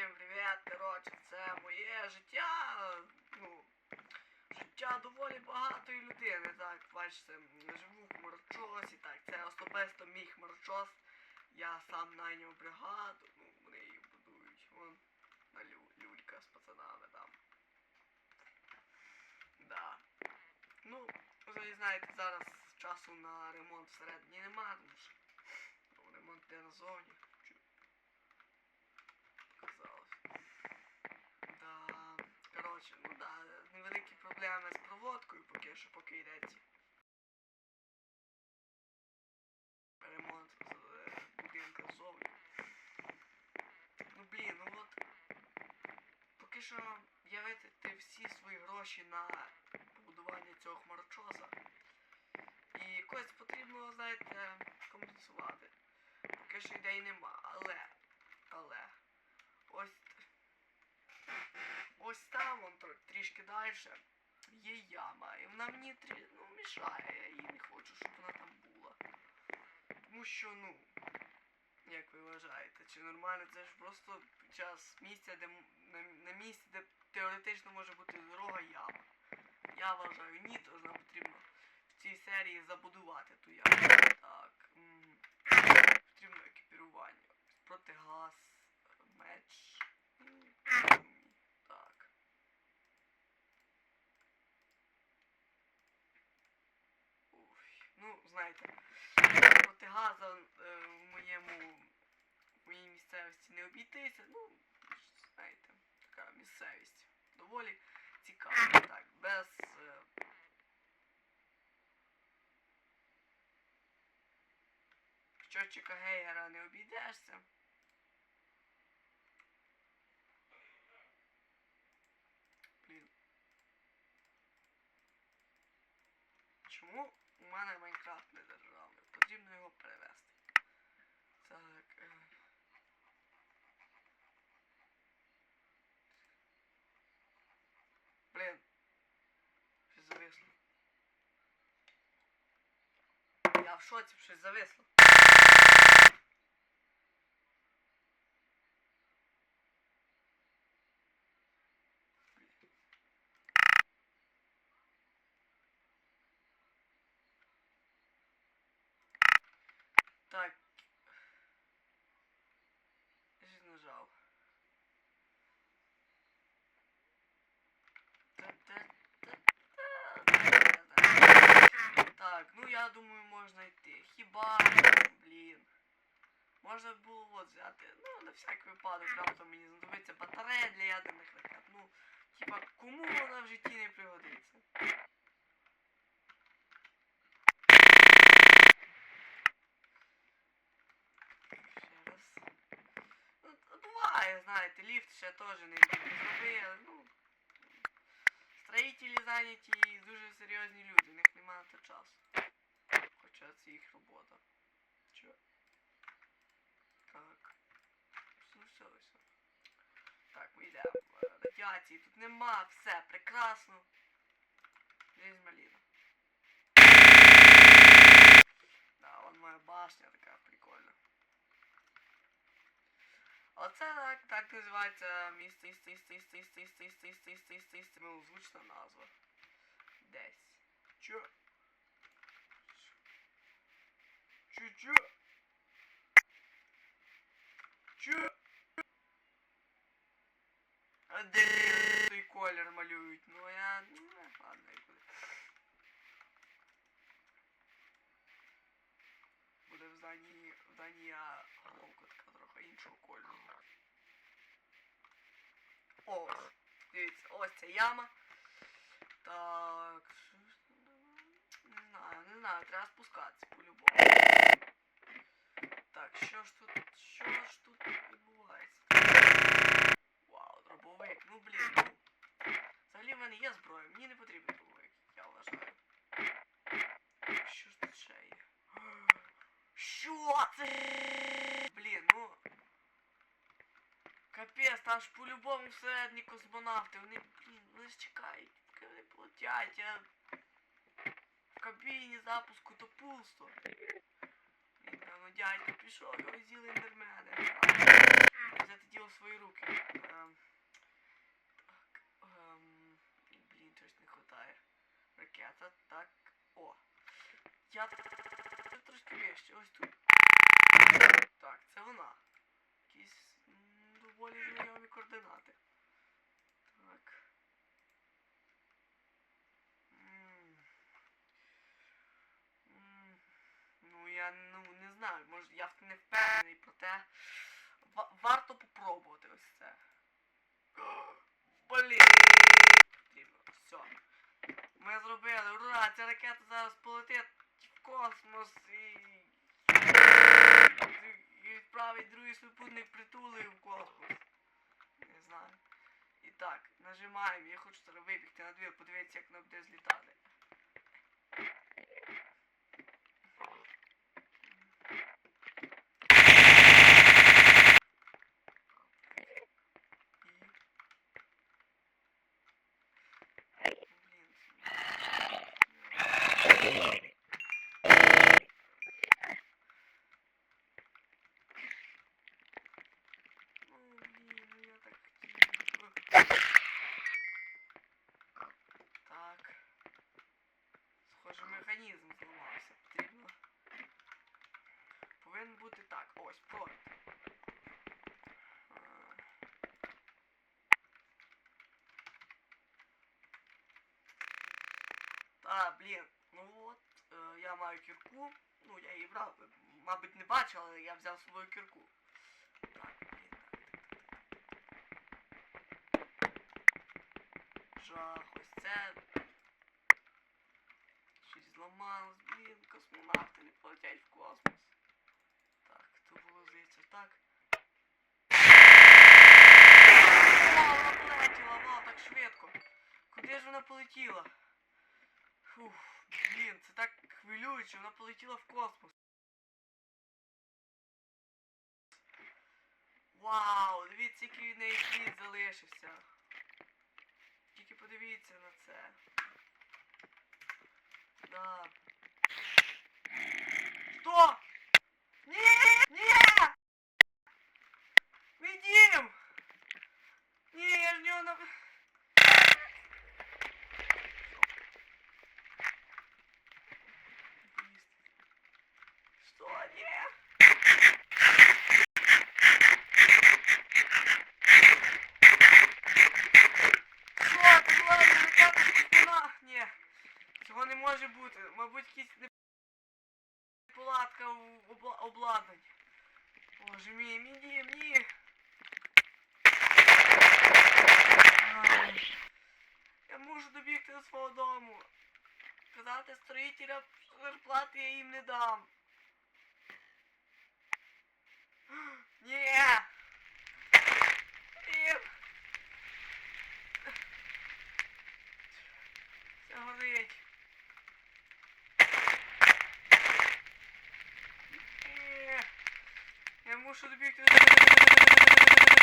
всім привіт. Коротше, це моє життя. Ну, життя доволі багатої людини. Так, бачите, живу в Хмарчосі. Так, це особисто мій Хмарчос. Я сам найняв бригаду. Ну, вони її будують. Вон на лю, люлька з пацанами там. Да. Ну, ви знаєте, зараз часу на ремонт всередині немає, тому що ну, ремонт йде назовні. Чу- Казалось. Да. Коротше, ну да, невеликі проблеми з проводкою поки що, поки йде ці. Ремонт е, будинка ззовні. Ну блін, ну от. Поки що я витратив всі свої гроші на побудування цього хмарочоса. І якось потрібно, знаєте, компенсувати. Поки що ідей нема. Але, але, ось, ось там, тр- трішки далі, є яма. І вона мені трі, ну, мішає. Я її не хочу, щоб вона там була. Тому що, ну, як ви вважаєте, чи нормально це ж просто під час місця, де на, на місці, де теоретично може бути дорога яма. Я вважаю, ні, тож нам потрібно в цій серії забудувати ту яму. Так. Потрібно екіпірування. Протигаз, меч. м, Так. Знаєте, протигаза е, в моєму в моїй місцевості не обійтися. Ну, знаєте, така місцевість. Доволі цікава. Так, без. е, Щотчика Гейгера не обійдешся. Блін. Чому у мене Майнкрафт не державний? Потрібно його перевести. Так. Е... Блін. Щось зависло. Я в шоці, щось зависло. Так. Щось нажав. Так, ну я думаю, можна йти. Хіба, блін. Можна було от взяти, ну, на всяк випадок, раптом мені знадобиться батарея для ядерних ракет. Ну, хіба кому вона в житті не пригодиться? Ще раз. Ну, т- буває, знаєте, ліфт ще теж не зробили. Ну, строїтелі зайняті і дуже серйозні люди, у них немає на то часу. Хоча це їх робота. Чо? Так. Ну все. Так, ми йдемо. Радіації тут нема, все, прекрасно. Жизнь маліна. Да, вон моя башня така прикольна. Оце так, так називається місце, місце, місце, місце, місце, місце, місце, місце, місце, місце, місце, милозвучна назва. Десь. Чо? Чо, чо? Чо? А де той колір малюють? Ну я... Ну, ладно, і буде. Буде в зданні, в зданні я Дивіться, ось ця яма. Так. що ж там? Не знаю, не знаю, треба спускатися по-любому. Так, що ж тут, що ж тут відбувається? Вау, дробовик, ну блін, ну. Взагалі в мене є зброя, мені не потрібен дробовик, я вважаю. Що ж тут ще є? Що це? Блін, ну. Капець, там ж по-любому всередині космонавти. Вони, нас чекають, поки вони платять. а В кабіні запуску то пусто. Він ну дядько пішов, його з'їли індермени. Взяти діло в свої руки. Ем, так. Ем, блін, щось не вистачає. Ракета, так. О. Я трошки вище, ось тут. Так, це вона. Якісь доволі знайомі координати. Ну, не знаю, може я не впевнений, проте варто попробувати ось це. Блін. Все. Ми зробили. Ура! Ця ракета зараз полетить в космос і. І відправить другий супутник притули в космос. Не знаю. І так, нажимаємо. Я хочу зараз вибігти на двір, подивитися, як вона буде злітати. І... Блін. Ну, блін, ну я так хотів. Так. Схоже, механізм зламався. Потрібно. Повинен бути так. Ось. А. Та, блін, ну от, е, я маю кірку. Ну, я її брав, ви, мабуть, не бачив, але я взяв з собою кірку. Так, блін, так. Жах, ось це. Щось зламалось, блін, космонавти не полетять в космос. Так, то було здається так. Вау, вона полетіла, вау, так швидко. Куди ж вона полетіла? Фух, блін, це так хвилююче, вона полетіла в космос. Вау, дивіться, який від неї слід залишився. Тільки подивіться на це. Да. Що? Ні! Ні! Мій дім! Ні, я ж в нього на... Что? Нет! Що? Це була не ракета спина? Ні. Цього не може бути. Мабуть, якісь неполадка обла... обладнань. Боже мій, мій дім, ні. Я можу добігти до свого дому. Казати строїтеля зарплати я їм не дам. Ні. Це горить. Ні. Я мушу добігти до